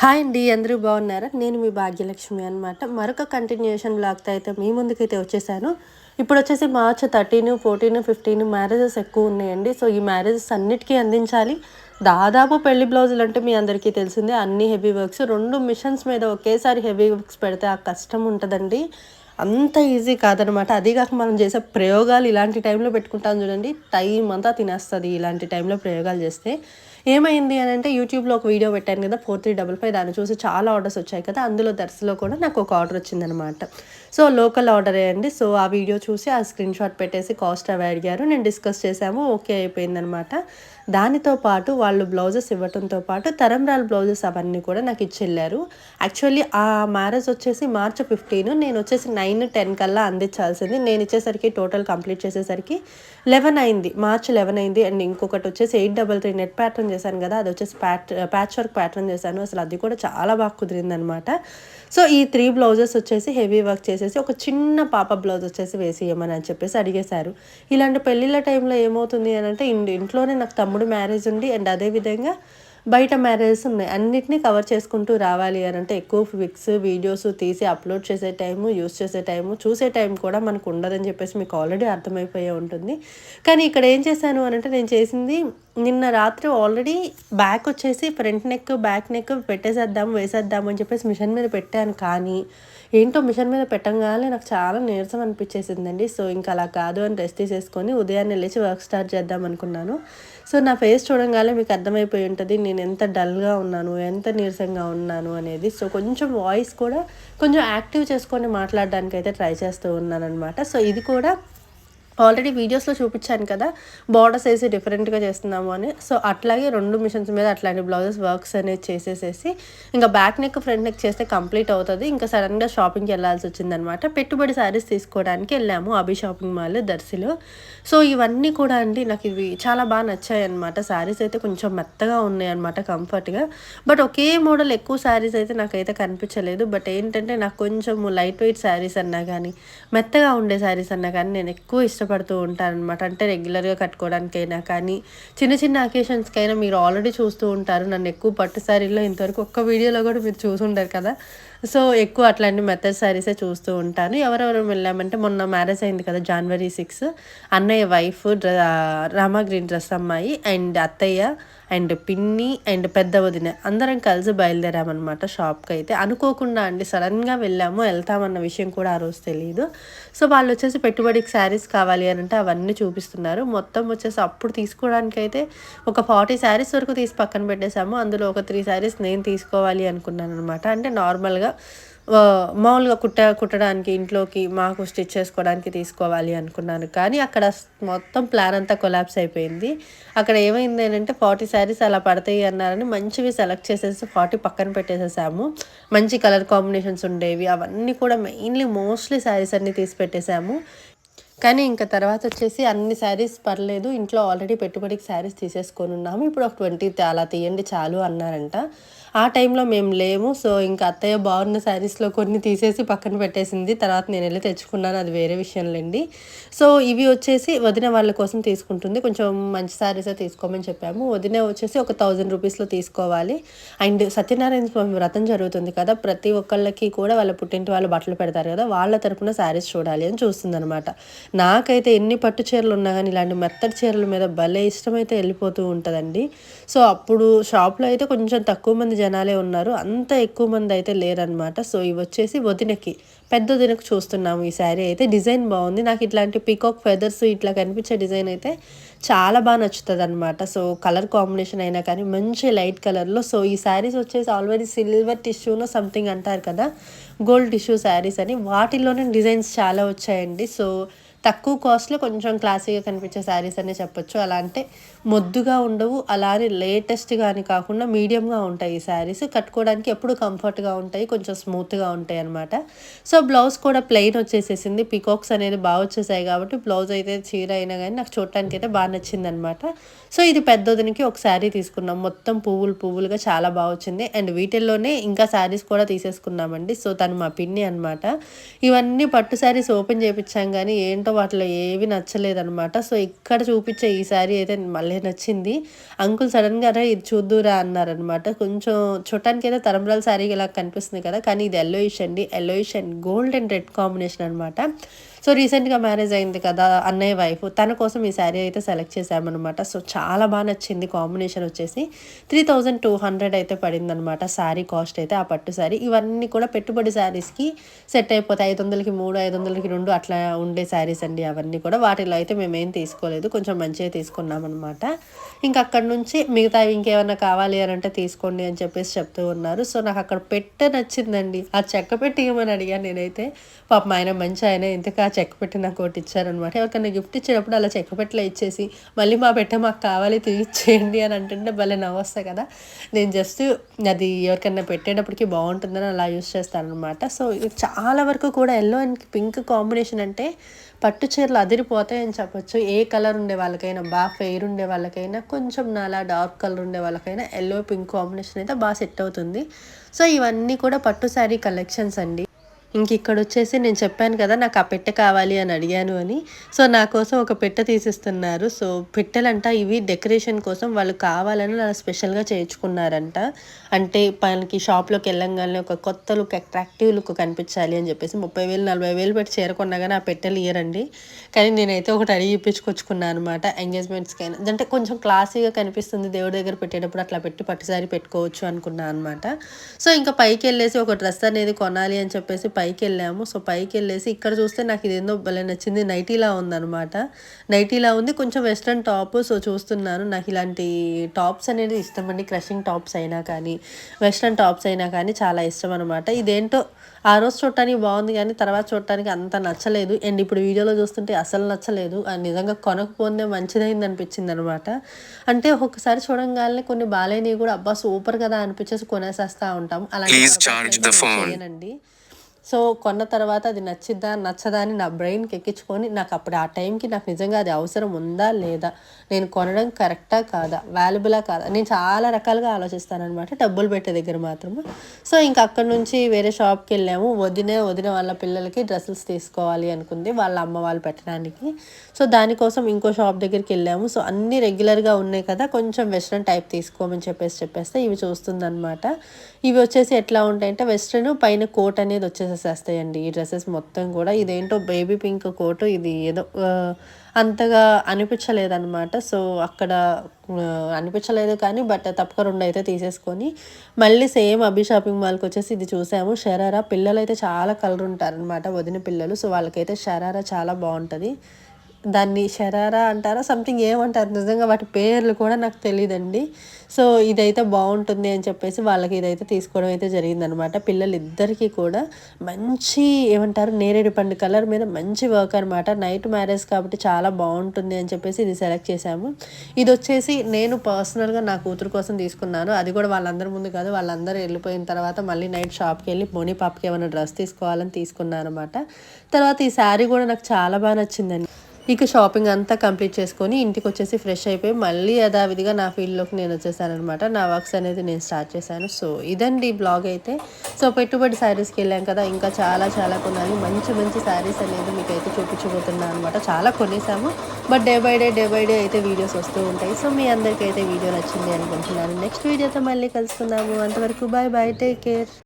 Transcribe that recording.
Hi అండి అందరూ బాగున్నారా? నేను మీ భాగ్యలక్ష్మి అనమాట మరొక కంటిన్యూషన్ బ్లాగ్తో అయితే మీ ముందుకైతే వచ్చేసాను. ఇప్పుడు వచ్చేసి March thirteen fourteen fifteen marriages ఎక్కువ ఉన్నాయండి. సో ఈ మ్యారేజెస్ అన్నిటికీ అందించాలి. దాదాపు పెళ్ళి బ్లౌజులు అంటే మీ అందరికీ తెలిసిందే అన్ని హెవీ వర్క్స్ రెండు మిషన్స్ మీద ఒకేసారి హెవీ వర్క్స్ పెడితే ఆ కష్టం ఉంటుందండి. అంత ఈజీ కాదనమాట అది కాక మనం చేసే ప్రయోగాలు ఇలాంటి టైంలో పెట్టుకుంటాం చూడండి. టైం అంతా తినేస్తుంది ఇలాంటి టైంలో ప్రయోగాలు చేస్తే. ఏమైంది అని అంటే యూట్యూబ్లో ఒక వీడియో పెట్టాను కదా ఫోర్ త్రీ డబల్ ఫైవ్ దాన్ని చూసి చాలా ఆర్డర్స్ వచ్చాయి కదా అందులో దర్శలో కూడా నాకు ఒక ఆర్డర్ వచ్చిందనమాట సో లోకల్ ఆర్డరే అండి. సో ఆ వీడియో చూసి ఆ స్క్రీన్ షాట్ పెట్టేసి కాస్ట్ అవి అడిగారు నేను డిస్కస్ చేసాము ఓకే అయిపోయిందనమాట దానితో పాటు వాళ్ళు బ్లౌజెస్ ఇవ్వటంతో పాటు తరంరాల బ్లౌజెస్ అవన్నీ కూడా నాకు ఇచ్చి వెళ్ళారు. యాక్చువల్లీ ఆ మ్యారేజ్ వచ్చేసి మార్చ్ ఫిఫ్టీన్ నేను వచ్చేసి నైన్ టెన్ కల్లా అందించాల్సింది. నేను ఇచ్చేసరికి టోటల్ కంప్లీట్ చేసేసరికి లెవెన్ అయింది. మార్చ్ లెవెన్ అయింది. అండ్ ఇంకొకటి వచ్చేసి eight double three net pattern చేశాను కదా అది వచ్చేసి ప్యాట్ ప్యాచ్ వర్క్ ప్యాటర్న్ చేశాను. అసలు అది కూడా చాలా బాగా కుదిరిందనమాట సో ఈ త్రీ బ్లౌజెస్ వచ్చేసి హెవీ వర్క్ చేసేసి ఒక చిన్న పాప బ్లౌజ్ వచ్చేసి వేసి ఇవ్వమని అని చెప్పేసి అడిగేశారు. ఇలాంటి పెళ్ళిళ్ళ టైంలో ఏమవుతుంది అని అంటే ఇంట్లోనే నాకు తమ్ముడు మ్యారేజ్ ఉండి అండ్ అదేవిధంగా బయట మ్యారేజెస్ ఉన్నాయి. అన్నిటినీ కవర్ చేసుకుంటూ రావాలి అని అంటే ఎక్కువ ఫిక్స్ వీడియోస్ తీసి అప్లోడ్ చేసే టైము యూస్ చేసే టైము చూసే టైం కూడా మనకు ఉండదని చెప్పేసి మీకు ఆల్రెడీ అర్థమైపోయే ఉంటుంది. కానీ ఇక్కడ ఏం చేశాను అని అంటే నేను చేసింది నిన్న రాత్రి ఆల్రెడీ బ్యాక్ వచ్చేసి ఫ్రంట్ నెక్ బ్యాక్ నెక్ పెట్టేసేద్దాము వేసేద్దాము అని చెప్పేసి మిషన్ మీద పెట్టాను. కానీ ఏంటో మిషన్ మీద పెట్టంగానే నాకు చాలా నీరసం అనిపించేసిందండి. సో ఇంకా అలా కాదు అని రెస్ట్ తీసేసుకొని ఉదయాన్నే లేచి వర్క్ స్టార్ట్ చేద్దాం అనుకున్నాను. సో నా ఫేస్ చూడంగానే మీకు అర్థమైపోయి ఉంటుంది నేను ఎంత డల్గా ఉన్నాను ఎంత నీరసంగా ఉన్నాను అనేది. సో కొంచెం వాయిస్ కూడా కొంచెం యాక్టివ్ చేసుకొని మాట్లాడడానికి అయితే ట్రై చేస్తూ ఉన్నాను అనమాట సో ఇది కూడా ఆల్రెడీ వీడియోస్లో చూపించాను కదా బార్డర్స్ వేసి డిఫరెంట్గా చేస్తున్నాము అని. సో అట్లాగే రెండు మిషన్స్ మీద అట్లాంటి బ్లౌజెస్ వర్క్స్ అనేది చేసేసేసి ఇంకా బ్యాక్ నెక్ ఫ్రంట్ నెక్ చేస్తే కంప్లీట్ అవుతుంది. ఇంకా సడన్గా షాపింగ్కి వెళ్ళాల్సి వచ్చిందనమాట పెట్టుబడి శారీస్ తీసుకోవడానికి వెళ్ళాము అభి షాపింగ్ మాల్ దర్శిలో. సో ఇవన్నీ కూడా అండి నాకు ఇవి చాలా బాగా నచ్చాయి అనమాట శారీస్ అయితే కొంచెం మెత్తగా ఉన్నాయి అనమాట కంఫర్ట్గా బట్ ఒకే మోడల్ ఎక్కువ శారీస్ అయితే నాకైతే కనిపించలేదు. బట్ ఏంటంటే నాకు కొంచెం లైట్ వెయిట్ శారీస్ అన్నా కానీ మెత్తగా ఉండే శారీస్ అన్నా కానీ నేను ఎక్కువ ఇష్టం ఇష్టపడుతూ ఉంటారనమాట అంటే రెగ్యులర్గా కట్టుకోవడానికైనా కానీ చిన్న చిన్న అకేషన్స్కైనా మీరు ఆల్రెడీ చూస్తూ ఉంటారు. నన్ను ఎక్కువ పట్టు శారీలో ఇంతవరకు ఒక్క వీడియోలో కూడా మీరు చూసుంటారు కదా. సో ఎక్కువ అట్లాంటి మెథడ్ శారీసే చూస్తూ ఉంటాను. ఎవరెవరు వెళ్ళామంటే మొన్న మ్యారేజ్ అయింది కదా జనవరి సిక్స్ అన్నయ్య వైఫ్ రామా గ్రీన్ డ్రెస్ అమ్మాయి అండ్ అత్తయ్య అండ్ పిన్ని అండ్ పెద్ద వదిన అందరం కలిసి బయలుదేరామన్నమాట షాప్కి అయితే అనుకోకుండా అండి సడన్గా వెళ్ళాము వెళ్తామన్న విషయం కూడా ఆ రోజు తెలియదు సో వాళ్ళు వచ్చేసి పెట్టుబడికి శారీస్ కావాలి అని అంటే అవన్నీ చూపిస్తున్నారు. మొత్తం వచ్చేసి అప్పుడు తీసుకోవడానికి అయితే ఒక ఫార్టీ శారీస్ వరకు తీసి పక్కన పెట్టేశాము. అందులో ఒక త్రీ శారీస్ నేను తీసుకోవాలి అనుకున్నాను అనమాట అంటే నార్మల్గా మామూలుగా కుట్ట కుట్టడానికి ఇంట్లోకి మాకు స్టిచ్ చేసుకోవడానికి తీసుకోవాలి అనుకున్నాను. కానీ అక్కడ మొత్తం ప్లాన్ అంతా కొలాప్స్ అయిపోయింది. అక్కడ ఏమైంది అంటే ఫార్టీ శారీస్ అలా పడతాయి అన్నారని మంచివి సెలెక్ట్ చేసేసి ఫార్టీ పక్కన పెట్టేసేసాము. మంచి కలర్ కాంబినేషన్స్ ఉండేవి. అవన్నీ కూడా మెయిన్లీ మోస్ట్లీ శారీస్ అన్నీ తీసి పెట్టేశాము కానీ ఇంకా తర్వాత వచ్చేసి అన్ని శారీస్ పర్లేదు ఇంట్లో ఆల్రెడీ పెట్టుబడికి శారీస్ తీసేసుకొని ఉన్నాము. ఇప్పుడు ఒక ట్వంటీ అలా తీయండి చాలు అన్నారంట. ఆ టైంలో మేము లేము. సో ఇంకా అత్తయ్య బాగున్న శారీస్లో కొన్ని తీసేసి పక్కన పెట్టేసింది. తర్వాత నేను వెళ్ళి తెచ్చుకున్నాను. అది వేరే విషయంలేండి సో ఇవి వచ్చేసి వదిన వాళ్ళ కోసం తీసుకుంటుంది. కొంచెం మంచి శారీసే తీసుకోమని చెప్పాము. వదిన వచ్చేసి ఒక థౌజండ్ రూపీస్లో తీసుకోవాలి. అండ్ సత్యనారాయణ స్వామి వ్రతం జరుగుతుంది కదా. ప్రతి ఒక్కళ్ళకి కూడా వాళ్ళ పుట్టింటి వాళ్ళు బట్టలు పెడతారు కదా. వాళ్ళ తరపున శారీస్ చూడాలి అని చూస్తుంది అనమాట నాకైతే ఎన్ని పట్టు చీరలు ఉన్నా కానీ ఇలాంటి మెత్తడి చీరల మీద భలే ఇష్టమైతే వెళ్ళిపోతూ ఉంటుందండి. సో అప్పుడు షాప్లో అయితే కొంచెం తక్కువ మంది జనాలే ఉన్నారు. అంత ఎక్కువ మంది అయితే లేరనమాట సో ఇవి వచ్చేసి వదినకి పెద్ద వదినకు చూస్తున్నాము. ఈ శారీ అయితే డిజైన్ బాగుంది. నాకు ఇట్లాంటి పీకాక్ ఫెదర్స్ ఇట్లా కనిపించే డిజైన్ అయితే చాలా బాగా నచ్చుతుంది అనమాట సో కలర్ కాంబినేషన్ అయినా కానీ మంచి లైట్ కలర్లో. సో ఈ శారీస్ వచ్చేసి ఆల్రెడీ సిల్వర్ టిష్యూనో సంథింగ్ అంటారు కదా గోల్డ్ టిష్యూ శారీస్ అని. వాటిలోనే డిజైన్స్ చాలా వచ్చాయండి. సో తక్కువ కాస్ట్లో కొంచెం క్లాసీగా కనిపించే శారీస్ అనే చెప్పొచ్చు. అలా అంటే మొద్దుగా ఉండవు. అలానే లేటెస్ట్ కానీ కాకుండా మీడియంగా ఉంటాయి ఈ శారీస్. కట్టుకోవడానికి ఎప్పుడు కంఫర్ట్గా ఉంటాయి కొంచెం స్మూత్గా ఉంటాయి అనమాట సో బ్లౌజ్ కూడా ప్లెయిన్ వచ్చేసేసింది. పికాక్స్ అనేది బాగా వచ్చేసాయి కాబట్టి బ్లౌజ్ అయితే చీర అయినా కానీ నాకు చూడటానికి అయితే బాగా నచ్చింది అనమాట సో ఇది పెద్దదినికి ఒక శారీ తీసుకున్నాం. మొత్తం పువ్వులు పువ్వులుగా చాలా బాగా వచ్చింది. అండ్ వీటిల్లోనే ఇంకా శారీస్ కూడా తీసేసుకున్నామండి. సో తను మా పిన్ని అనమాట ఇవన్నీ పట్టు శారీస్ ఓపెన్ చేయించాం కానీ ఏంటో వాటిలో ఏవి నచ్చలేదనమాట సో ఇక్కడ చూపించే ఈ శారీ అయితే మళ్ళీ నచ్చింది. అంకుల్ సడన్గా అరే ఇది చూద్దురా అన్నారనమాట కొంచెం చూడటానికి అయితే తరంబరాల శారీ ఇలా కనిపిస్తుంది కదా. కానీ ఇది ఎల్లోయిష్ అండి. Yellowish and gold and red combination అనమాట సో రీసెంట్గా మ్యారేజ్ అయింది కదా అన్నయ్య వైఫ్ తన కోసం ఈ శారీ అయితే సెలెక్ట్ చేశామన్నమాట. సో చాలా బాగా నచ్చింది కాంబినేషన్ వచ్చేసి. త్రీ థౌజండ్ టూ హండ్రెడ్ అయితే పడిందనమాట శారీ కాస్ట్ అయితే ఆ పట్టు శారీ ఇవన్నీ కూడా పెట్టుబడి శారీస్కి సెట్ అయిపోతాయి. ఐదు వందలకి మూడు ఐదు వందలకి రెండు అట్లా ఉండే శారీస్ అండి అవన్నీ కూడా. వాటిలో అయితే మేమేం తీసుకోలేదు. కొంచెం మంచిగా తీసుకున్నామన్నమాట. ఇంకా అక్కడ నుంచి మిగతా ఇంకేమైనా కావాలి అని అంటే తీసుకోండి అని చెప్పేసి చెప్తూ ఉన్నారు. సో నాకు అక్కడ పెట్ట నచ్చిందండి. ఆ చెక్క పెట్టి ఇవ్వమని అడిగాను నేనైతే. పాపం ఆయన మంచి ఆయన ఇంతకు ఆ చెక్క పెట్టి నాకు ఒకటి ఇచ్చారనమాట ఎవరికైనా గిఫ్ట్ ఇచ్చేటప్పుడు అలా చెక్క పెట్టెలో ఇచ్చేసి మళ్ళీ మా పెట్టె మాకు కావాలి తీయించేయండి అని అంటుంటే భలే నవ్వొస్తాయి కదా. నేను జస్ట్ అది ఎవరికైనా పెట్టేటప్పటికి బాగుంటుందని అలా యూస్ చేస్తాను అనమాట సో చాలా వరకు కూడా ఎల్లో అండ్ పింక్ కాంబినేషన్ అంటే పట్టు చీరలు అదిరిపోతాయని చెప్పొచ్చు. ఏ కలర్ ఉండే వాళ్ళకైనా బాగా ఫెయిర్ ఉండే వాళ్ళకైనా కొంచెం నాలా డార్క్ కలర్ ఉండే వాళ్ళకైనా ఎల్లో పింక్ కాంబినేషన్ అయితే బాగా సెట్ అవుతుంది. సో ఇవన్నీ కూడా పట్టు శారీ కలెక్షన్స్ అండి. ఇంక ఇక్కడ వచ్చేసి నేను చెప్పాను కదా నాకు ఆ పెట్టె కావాలి అని అడిగాను అని. సో నా కోసం ఒక పెట్టె తీసిస్తున్నారు. సో పెట్టెలంట ఇవి డెకరేషన్ కోసం వాళ్ళు కావాలని అలా స్పెషల్గా చేయించుకున్నారంట. అంటే మనకి షాప్లోకి వెళ్ళంగానే ఒక కొత్త లుక్ అట్రాక్టివ్ లుక్ కనిపించాలి అని చెప్పేసి ముప్పై వేలు నలభై వేలు పెట్టి చేరకున్నా కానీ ఆ పెట్టెలు ఇయ్యరండి. కానీ నేనైతే ఒకటి అడిగి ఇప్పించుకొచ్చుకున్నాను అనమాట ఎంగేజ్మెంట్స్కి అయినా అంటే కొంచెం క్లాసీగా కనిపిస్తుంది దేవుడి దగ్గర పెట్టేటప్పుడు అట్లా పెట్టి పట్టుసారి పెట్టుకోవచ్చు అనుకున్నాను అనమాట సో ఇంకా పైకి వెళ్ళేసి ఒక డ్రెస్ అనేది కొనాలి అని చెప్పేసి పై పైకి వెళ్ళాము సో పైకి వెళ్ళేసి ఇక్కడ చూస్తే నాకు ఇదేందో భలే నచ్చింది. నైటీలా ఉందన్నమాట. నైటీలా ఉంది. కొంచెం వెస్ట్రన్ టాప్. సో చూస్తున్నాను. నాకు ఇలాంటి టాప్స్ అనేది ఇష్టం అండి. క్రషింగ్ టాప్స్ అయినా కానీ వెస్ట్రన్ టాప్స్ అయినా కానీ చాలా ఇష్టం అనమాట ఇదేంటో ఆ రోజు చూడటానికి బాగుంది కానీ తర్వాత చూడటానికి అంత నచ్చలేదు. అండ్ ఇప్పుడు వీడియోలో చూస్తుంటే అసలు నచ్చలేదు. అది నిజంగా కొనకపోతే మంచిదైంది అనిపించింది అనమాట అంటే ఒక్కొక్కసారి చూడంగానే కొన్ని బాగాలేనివి కూడా అబ్బా సూపర్ కదా అనిపించేసి కొనేసేస్తా ఉంటాం. అలాంటి చేయనండి. సో కొన్న తర్వాత అది నచ్చిద్దా నచ్చదా అని నా బ్రెయిన్కి ఎక్కించుకొని నాకు అప్పుడు ఆ టైంకి నాకు నిజంగా అది అవసరం ఉందా లేదా? నేను కొనడం కరెక్టా కాదా? వాల్యుబులా కాదా? నేను చాలా రకాలుగా ఆలోచిస్తానమాట డబ్బులు పెట్టే దగ్గర మాత్రం సో ఇంకా అక్కడ నుంచి వేరే షాప్కి వెళ్ళాము. వదిన వదిన వాళ్ళ పిల్లలకి డ్రెస్సెస్ తీసుకోవాలి అనుకుంది వాళ్ళ అమ్మ వాళ్ళు పెట్టడానికి. సో దానికోసం ఇంకో షాప్ దగ్గరికి వెళ్ళాము. సో అన్నీ రెగ్యులర్గా ఉన్నాయి కదా కొంచెం వెస్ట్రన్ టైప్ తీసుకోమని చెప్పేసి చెప్పేస్తే ఇవి చూస్తుందన్నమాట. ఇవి వచ్చేసి ఎట్లా ఉంటాయంటే వెస్ట్రన్ పైన కోట్ అనేది వచ్చేసి వచ్చేసేస్తాయండి ఈ డ్రెస్సెస్ మొత్తం కూడా ఇదేంటో బేబీ పింక్ కోట్. ఇది ఏదో అంతగా అనిపించలేదన్నమాట. సో అక్కడ అనిపించలేదు కానీ బట్ తప్పక రెండు అయితే తీసేసుకొని మళ్ళీ సేమ్ అభి షాపింగ్ మాల్కి వచ్చేసి ఇది చూసాము. షరారా పిల్లలు అయితే చాలా కలర్ ఉంటారనమాట వదిన పిల్లలు. సో వాళ్ళకైతే షరారా చాలా బాగుంటుంది. దాన్ని షరారా అంటారా? సంథింగ్ ఏమంటారు? నిజంగా వాటి పేర్లు కూడా నాకు తెలియదండి సో ఇదైతే బాగుంటుంది అని చెప్పేసి వాళ్ళకి ఇదైతే తీసుకోవడం అయితే జరిగిందనమాట. పిల్లలు ఇద్దరికీ కూడా మంచి ఏమంటారు? నేరేడు పండు కలర్ మీద మంచి వర్క్ అనమాట. నైట్ మ్యారేజ్ కాబట్టి చాలా బాగుంటుంది అని చెప్పేసి ఇది సెలెక్ట్ చేశాము. ఇది వచ్చేసి నేను పర్సనల్గా నా కూతురు కోసం తీసుకున్నాను. అది కూడా వాళ్ళందరి ముందు కాదు వాళ్ళందరూ వెళ్ళిపోయిన తర్వాత మళ్ళీ నైట్ షాప్కి వెళ్ళి మోనీ పాపకి ఏమైనా డ్రెస్ తీసుకోవాలని తీసుకున్నాను అనమాట తర్వాత ఈ శారీ కూడా నాకు చాలా బాగా నచ్చిందండి. ఇక షాపింగ్ అంతా కంప్లీట్ చేసుకొని ఇంటికి వచ్చేసి ఫ్రెష్ అయిపోయి మళ్ళీ యథావిధిగా నా ఫీల్డ్లోకి నేను వచ్చేసాను అనమాట నా వర్క్స్ అనేది నేను స్టార్ట్ చేశాను. సో ఇదండి బ్లాగ్ అయితే. సో పెట్టుబడి శారీస్కి వెళ్ళాం కదా ఇంకా చాలా చాలా కొనాలి మంచి మంచి శారీస్ అనేది మీకు అయితే చూపించబోతున్నాను అనమాట. చాలా కొనేసాము. But day by day day by day అయితే వీడియోస్ వస్తూ ఉంటాయి. సో మీ అందరికీ అయితే వీడియో నచ్చింది అనుకుంటున్నాను. నెక్స్ట్ వీడియోతో మళ్ళీ కలుసుకుందాము. అంతవరకు బాయ్ బాయ్ టేక్ కేర్.